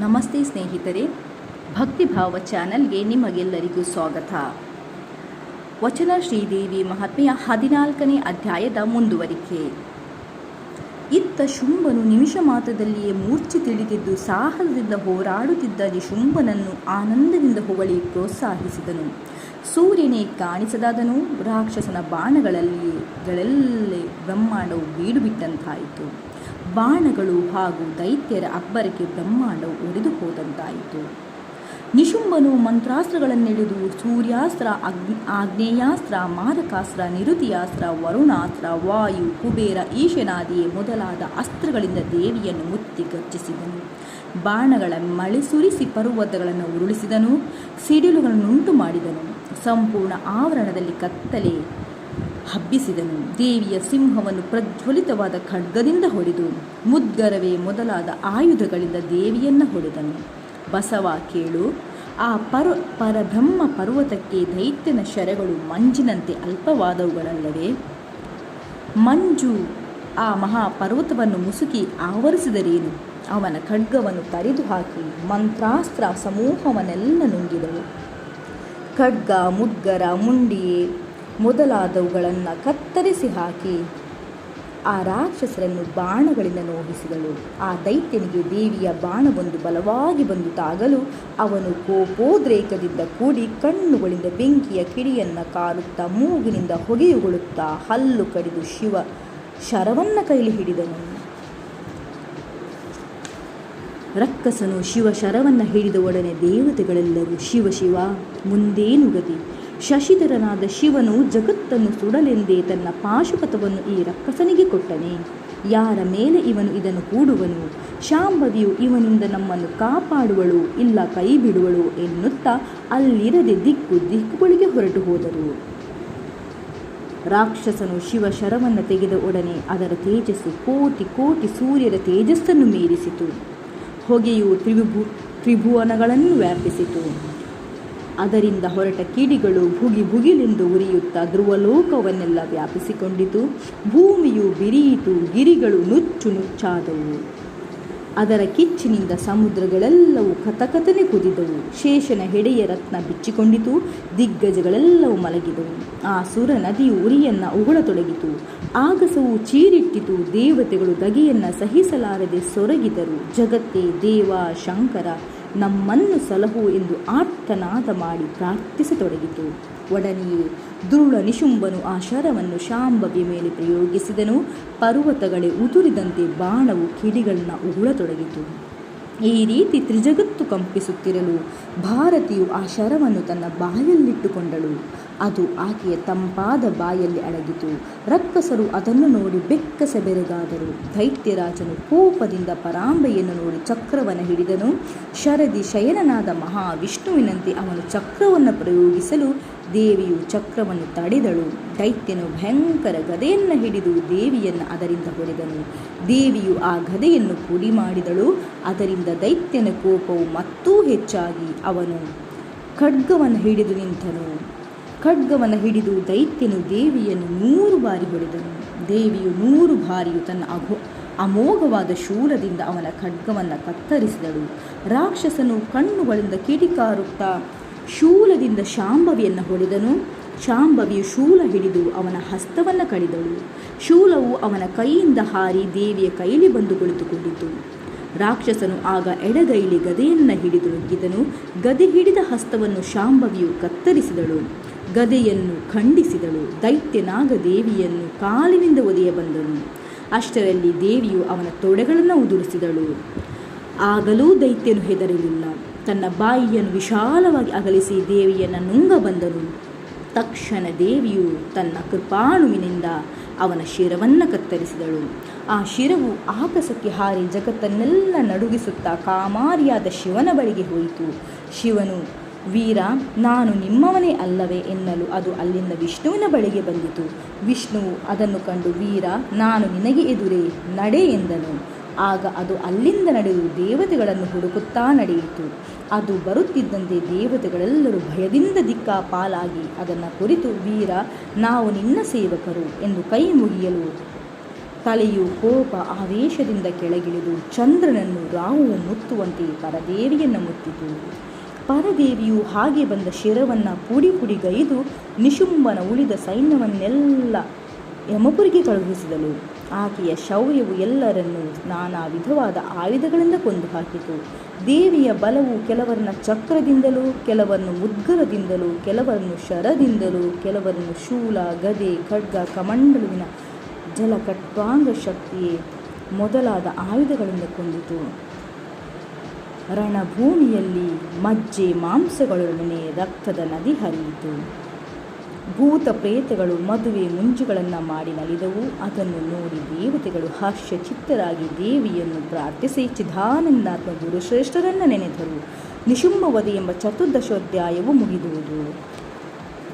ನಮಸ್ತೆ ಸ್ನೇಹಿತರೆ ಭಕ್ತಿಭಾವ ಚಾನಲ್ಗೆ ನಿಮಗೆಲ್ಲರಿಗೂ ಸ್ವಾಗತ. ವಚನ ಶ್ರೀದೇವಿ ಮಹಾತ್ಮೆಯ ಹದಿನಾಲ್ಕನೇ ಅಧ್ಯಾಯದ ಮುಂದುವರಿಕೆ. ಇತ್ತ ಶುಂಭನು ನಿಮಿಷ ಮಾತ್ರದಲ್ಲಿಯೇ ಮೂರ್ಛೆ ತಿಳಿದಿದ್ದು ಸಾಹಸದಿಂದ ಹೋರಾಡುತ್ತಿದ್ದ ನಿಶುಂಭನನ್ನು ಆನಂದದಿಂದ ಹೊಗಳಿ ಪ್ರೋತ್ಸಾಹಿಸಿದನು. ಸೂರ್ಯನೇ ಕಾಣಿಸದಾದನು, ರಾಕ್ಷಸನ ಬಾಣಗಳಲ್ಲಿ ಗಳಲ್ಲೇ ಬ್ರಹ್ಮಾಂಡವು ಬೀಡು ಬಿಟ್ಟಂತಾಯಿತು ಬಾಣಗಳು ಹಾಗೂ ದೈತ್ಯರ ಅಬ್ಬರಕ್ಕೆ ಬ್ರಹ್ಮಾಂಡವು ಒಡೆದು ಹೋದಂತಾಯಿತು. ನಿಶುಂಬನು ಮಂತ್ರಾಸ್ತ್ರಗಳನ್ನೆಳೆದು ಸೂರ್ಯಾಸ್ತ್ರ, ಅಗ್ನಿ, ಆಗ್ನೇಯಾಸ್ತ್ರ ಮಾರಕಾಸ್ತ್ರ ನಿರುತಿಯಾಸ್ತ್ರ, ವರುಣಾಸ್ತ್ರ, ವಾಯು, ಕುಬೇರ ಈಶನಾದಿ ಮೊದಲಾದ ಅಸ್ತ್ರಗಳಿಂದ ದೇವಿಯನ್ನು ಮುತ್ತಿ ಗರ್ಜಿಸಿದನು. ಬಾಣಗಳ ಮಳೆ ಸುರಿಸಿ ಪರ್ವತಗಳನ್ನು ಉರುಳಿಸಿದನು ಸಿಡಿಲುಗಳನ್ನುಂಟು ಮಾಡಿದನು ಸಂಪೂರ್ಣ ಆವರಣದಲ್ಲಿ ಕತ್ತಲೆ ಹಬ್ಬಿಸಿದನು. ದೇವಿಯ ಸಿಂಹವನ್ನು ಪ್ರಜ್ವಲಿತವಾದ ಖಡ್ಗದಿಂದ ಹೊಡೆದು ಮುದ್ಗರವೇ ಮೊದಲಾದ ಆಯುಧಗಳಿಂದ ದೇವಿಯನ್ನು ಹೊಡೆದನು. ಬಸವ ಕೇಳು, ಆ ಪರ, ಪರಬ್ರಹ್ಮ ಪರ್ವತಕ್ಕೆ ದೈತ್ಯನ ಶರಗಳು ಮಂಜಿನಂತೆ ಅಲ್ಪವಾದವುಗಳಲ್ಲವೇ? ಮಂಜು ಆ ಮಹಾಪರ್ವತವನ್ನು ಮುಸುಕಿ ಆವರಿಸಿದರೇನು? ಅವನ ಖಡ್ಗವನ್ನು ತರಿದು ಹಾಕಿ ಮಂತ್ರಾಸ್ತ್ರ ಸಮೂಹವನ್ನೆಲ್ಲ ನುಂಗಿದಳು. ಖಡ್ಗ, ಮುದ್ಗರ, ಮುಂಡಿಯೇ ಮೊದಲಾದವುಗಳನ್ನು ಕತ್ತರಿಸಿ ಹಾಕಿ ಆ ರಾಕ್ಷಸರನ್ನು ಬಾಣಗಳಿಂದ ನೋಡಿಸಿದಳು ಆ ದೈತ್ಯನಿಗೆ ದೇವಿಯ ಬಾಣವೊಂದು ಬಲವಾಗಿ ಬಂದು ತಾಗಲು ಅವನು ಕೋಪೋದ್ರೇಕದಿಂದ ಕೂಡಿ ಕಣ್ಣುಗಳಿಂದ ಬೆಂಕಿಯ ಕಿಡಿಯನ್ನು ಕಾರುತ್ತಾ ಮೂಗಿನಿಂದ ಹೊಗೆಯುಗೊಳ್ಳುತ್ತಾ ಹಲ್ಲು ಕಡಿದು ಶಿವ ಶರವನ್ನ ಕೈಲಿ ಹಿಡಿದನು. ರಕ್ಕಸನು ಶಿವ ಶರವನ್ನು ಹಿಡಿದ ಒಡನೆ ದೇವತೆಗಳೆಲ್ಲರೂ ಶಿವ ಶಿವ ಮುಂದೇನು ಗತಿ ಶಶಿಧರನಾದ ಶಿವನು ಜಗತ್ತನ್ನು ಸುಡಲೆಂದೇ ತನ್ನ ಪಾಶುಪಥವನ್ನು ಈ ರಕ್ಕಸನಿಗೆ ಕೊಟ್ಟನೆ. ಯಾರ ಮೇಲೆ ಇವನು ಇದನ್ನು ಕೂಡುವನು ಶಾಂಭವಿಯು ಇವನಿಂದ ನಮ್ಮನ್ನು ಕಾಪಾಡುವಳು, ಇಲ್ಲ ಕೈ ಬಿಡುವಳು ಎನ್ನುತ್ತಾ ಅಲ್ಲಿರದೆ ದಿಕ್ಕು ದಿಕ್ಕುಗಳಿಗೆ ಹೊರಟು ಹೋದರು. ರಾಕ್ಷಸನು ಶಿವ ಶರವನ್ನು ತೆಗೆದ ಒಡನೆ ಅದರ ತೇಜಸ್ಸು ಕೋಟಿ ಕೋಟಿ ಸೂರ್ಯರ ತೇಜಸ್ಸನ್ನು ಮೀರಿಸಿತು. ಹೊಗೆಯು ತ್ರಿಭು ತ್ರಿಭುವನಗಳನ್ನು ವ್ಯಾಪಿಸಿತು. ಅದರಿಂದ ಹೊರಟ ಕಿಡಿಗಳು ಭುಗಿ ಭುಗಿಲೆಂದು ಉರಿಯುತ್ತಾ ಧ್ರುವಲೋಕವನ್ನೆಲ್ಲ ವ್ಯಾಪಿಸಿಕೊಂಡಿತು. ಭೂಮಿಯು ಬಿರಿಯಿತು, ಗಿರಿಗಳು ನುಚ್ಚು ನುಚ್ಚಾದವು. ಅದರ ಕಿಚ್ಚಿನಿಂದ ಸಮುದ್ರಗಳೆಲ್ಲವೂ ಕಥಕಥನೆ ಕುದಿದವು. ಶೇಷನ ಹೆಡೆಯ ರತ್ನ ಬಿಚ್ಚಿಕೊಂಡಿತು, ದಿಗ್ಗಜಗಳೆಲ್ಲವೂ ಮಲಗಿದವು. ಆ ಸುರ ನದಿಯು ಉರಿಯನ್ನು ಉಗುಳತೊಡಗಿತು. ಆಗಸವು ಚೀರಿಟ್ಟಿತು, ದೇವತೆಗಳು ದಗೆಯನ್ನು ಸಹಿಸಲಾರದೆ ಸೊರಗಿದರು. ಜಗತ್ತೇ ದೇವ ಶಂಕರ ನಮ್ಮನ್ನು ಸಲಹು ಎಂದು ಆರ್ತನಾದ ಮಾಡಿ ಪ್ರಾರ್ಥಿಸತೊಡಗಿತು. ಒಡನೆಯೇ ದುರುಳ ನಿಶುಂಬನು ಆ ಶರವನ್ನು ಶಾಂಬಗೆ ಮೇಲೆ ಪ್ರಯೋಗಿಸಿದನು. ಪರ್ವತಗಳೇ ಉದುರಿದಂತೆ ಬಾಣವು ಕಿಡಿಗಳನ್ನ ಉಗುಳತೊಡಗಿತು. ಈ ರೀತಿ ತ್ರಿಜಗತ್ತು ಕಂಪಿಸುತ್ತಿರಲು ಭಾರತಿಯು ಆ ಶರವನ್ನು ತನ್ನ ಬಾಯಲ್ಲಿಟ್ಟುಕೊಂಡಳು. ಅದು ಆಕೆಯ ತಂಪಾದ ಬಾಯಲ್ಲಿ ಅಡಗಿತು. ರಕ್ಕಸರು ಅದನ್ನು ನೋಡಿ ಬೆಕ್ಕಸ ಬೆರಗಾದರು. ದೈತ್ಯರಾಜನು ಕೋಪದಿಂದ ಪರಾಂಬೆಯನ್ನು ನೋಡಿ ಚಕ್ರವನ್ನು ಹಿಡಿದನು. ಶರದಿ ಶಯನನಾದ ಮಹಾವಿಷ್ಣುವಿನಂತೆ ಅವನು ಚಕ್ರವನ್ನು ಪ್ರಯೋಗಿಸಲು ದೇವಿಯು ಚಕ್ರವನ್ನು ತಡೆದಳು. ದೈತ್ಯನು ಭಯಂಕರ ಗದೆಯನ್ನು ಹಿಡಿದು ದೇವಿಯನ್ನು ಅದರಿಂದ ಹೊಡೆದನು. ದೇವಿಯು ಆ ಗದೆಯನ್ನು ಪುಡಿ ಮಾಡಿದಳು. ಅದರಿಂದ ದೈತ್ಯನ ಕೋಪವು ಮತ್ತೂ ಹೆಚ್ಚಾಗಿ ಅವನು ಖಡ್ಗವನ್ನು ಹಿಡಿದು ನಿಂತನು. ಖಡ್ಗವನ್ನು ಹಿಡಿದು ದೈತ್ಯನು ದೇವಿಯನ್ನು ನೂರು ಬಾರಿ ಹೊಡೆದನು. ದೇವಿಯು ನೂರು ಬಾರಿಯು ತನ್ನ ಅಘೋ, ಅಮೋಘವಾದ ಶೂಲದಿಂದ ಅವನ ಖಡ್ಗವನ್ನು ಕತ್ತರಿಸಿದಳು. ರಾಕ್ಷಸನು ಕಣ್ಣುಗಳಿಂದ ಕಿಡಿಕಾರುತ್ತಾ ಶೂಲದಿಂದ ಶಾಂಭವಿಯನ್ನು ಹೊಡೆದನು. ಶಾಂಭವಿಯು ಶೂಲ ಹಿಡಿದು ಅವನ ಹಸ್ತವನ್ನು ಕಡಿದಳು. ಶೂಲವು ಅವನ ಕೈಯಿಂದ ಹಾರಿ ದೇವಿಯ ಕೈಲಿ ಬಂದು ಕುಳಿತುಕೊಂಡಿತು. ರಾಕ್ಷಸನು ಆಗ ಎಡಗೈಲಿ ಗದೆಯನ್ನು ಹಿಡಿದು ನುಗ್ಗಿದನು. ಗದೆ ಹಿಡಿದ ಹಸ್ತವನ್ನು ಶಾಂಭವಿಯು ಕತ್ತರಿಸಿದಳು. ಗದೆಯನ್ನು ಖಂಡಿಸಿದಳು. ದೈತ್ಯನಾಗ ದೇವಿಯನ್ನು ಕಾಲಿನಿಂದ ಒದೆಯ ಬಂದನು. ಅಷ್ಟರಲ್ಲಿ ದೇವಿಯು ಅವನ ತೊಡೆಗಳನ್ನು ಉದುರಿಸಿದಳು. ಆಗಲೂ ದೈತ್ಯನು ಹೆದರಲಿಲ್ಲ. ತನ್ನ ಬಾಯಿಯನ್ನು ವಿಶಾಲವಾಗಿ ಅಗಲಿಸಿ ದೇವಿಯನ್ನು ನುಂಗ ಬಂದನು. ತಕ್ಷಣ ದೇವಿಯು ತನ್ನ ಕೃಪಾಣುವಿನಿಂದ ಅವನ ಶಿರವನ್ನು ಕತ್ತರಿಸಿದಳು. ಆ ಶಿರವು ಆಕಾಶಕ್ಕೆ ಹಾರಿ ಜಗತ್ತನ್ನೆಲ್ಲ ನಡುಗಿಸುತ್ತಾ ಕಾಮಾರಿಯಾದ ಶಿವನ ಬಳಿಗೆ ಹೋಯಿತು. ಶಿವನು ವೀರ, ನಾನು ನಿಮ್ಮವನೇ ಅಲ್ಲವೇ ಎನ್ನಲು ಅದು ಅಲ್ಲಿಂದ ವಿಷ್ಣುವಿನ ಬಳಿಗೆ ಬಂದಿತು. ವಿಷ್ಣುವು ಅದನ್ನು ಕಂಡು, ವೀರ, ನಾನು ನಿನಗೆ ಎದುರೇ ನಡೆ ಎಂದನು. ಆಗ ಅದು ಅಲ್ಲಿಂದ ನಡೆದು ದೇವತೆಗಳನ್ನು ಹುಡುಕುತ್ತಾ ನಡೆಯಿತು. ಅದು ಬರುತ್ತಿದ್ದಂತೆ ದೇವತೆಗಳೆಲ್ಲರೂ ಭಯದಿಂದ ದಿಕ್ಕಾಪಾಲಾಗಿ ಅದನ್ನು ಕುರಿತು, ವೀರ, ನಾವು ನಿನ್ನ ಸೇವಕರು ಎಂದು ಕೈ ಮುಗಿಯಲು ತಲೆಯು ಕೋಪ ಆವೇಶದಿಂದ ಕೆಳಗಿಳಿದು ಚಂದ್ರನನ್ನು ರಾಹುವು ಮುತ್ತುವಂತೆ ಪರದೇವಿಯನ್ನು ಮುತ್ತಿತು. ಪರದೇವಿಯು ಹಾಗೆ ಬಂದ ಶಿರವನ್ನು ಪುಡಿ ಪುಡಿಗೈದು ನಿಶುಂಬನ ಉಳಿದ ಸೈನ್ಯವನ್ನೆಲ್ಲ ಯಮಪುರಿಗೆ ಕಳುಹಿಸಿದಳು ಆಕೆಯ ಶೌರ್ಯವು ಎಲ್ಲರನ್ನೂ ನಾನಾ ವಿಧವಾದ ಆಯುಧಗಳಿಂದ ಕೊಂದು ಹಾಕಿತು ದೇವಿಯ ಬಲವು ಕೆಲವರನ್ನ ಚಕ್ರದಿಂದಲೂ, ಕೆಲವರನ್ನು ಮುದ್ಗರದಿಂದಲೂ ಕೆಲವರನ್ನು ಶರದಿಂದಲೂ, ಕೆಲವರನ್ನು ಶೂಲ, ಗದೆ, ಖಡ್ಗ, ಕಮಂಡಲುವಿನ ಜಲಕಟ್ವಾಂಗ ಶಕ್ತಿಯೇ ಮೊದಲಾದ ಆಯುಧಗಳಿಂದ ಕೊಂದಿತು. ರಣಭೂಮಿಯಲ್ಲಿ ಮಜ್ಜೆ ಮಾಂಸಗಳೊಡನೆ ರಕ್ತದ ನದಿ ಹರಿಯಿತು. ಭೂತ ಪ್ರೇತಗಳು ಮದುವೆ ಮುಂಜುಗಳನ್ನು ಮಾಡಿ ನಲಿದವು. ಅದನ್ನು ನೋಡಿ ದೇವತೆಗಳು ಹರ್ಷಚಿತ್ತರಾಗಿ ದೇವಿಯನ್ನು ಪ್ರಾರ್ಥಿಸಿ ಚಿದಾನಂದಾತ್ಮ ಗುರುಶ್ರೇಷ್ಠರನ್ನು ನೆನೆದರು. ನಿಶುಂಭವಧೆ ಎಂಬ ಚತುರ್ದಶೋಧ್ಯಾಯವು ಮುಗಿದುವುದು.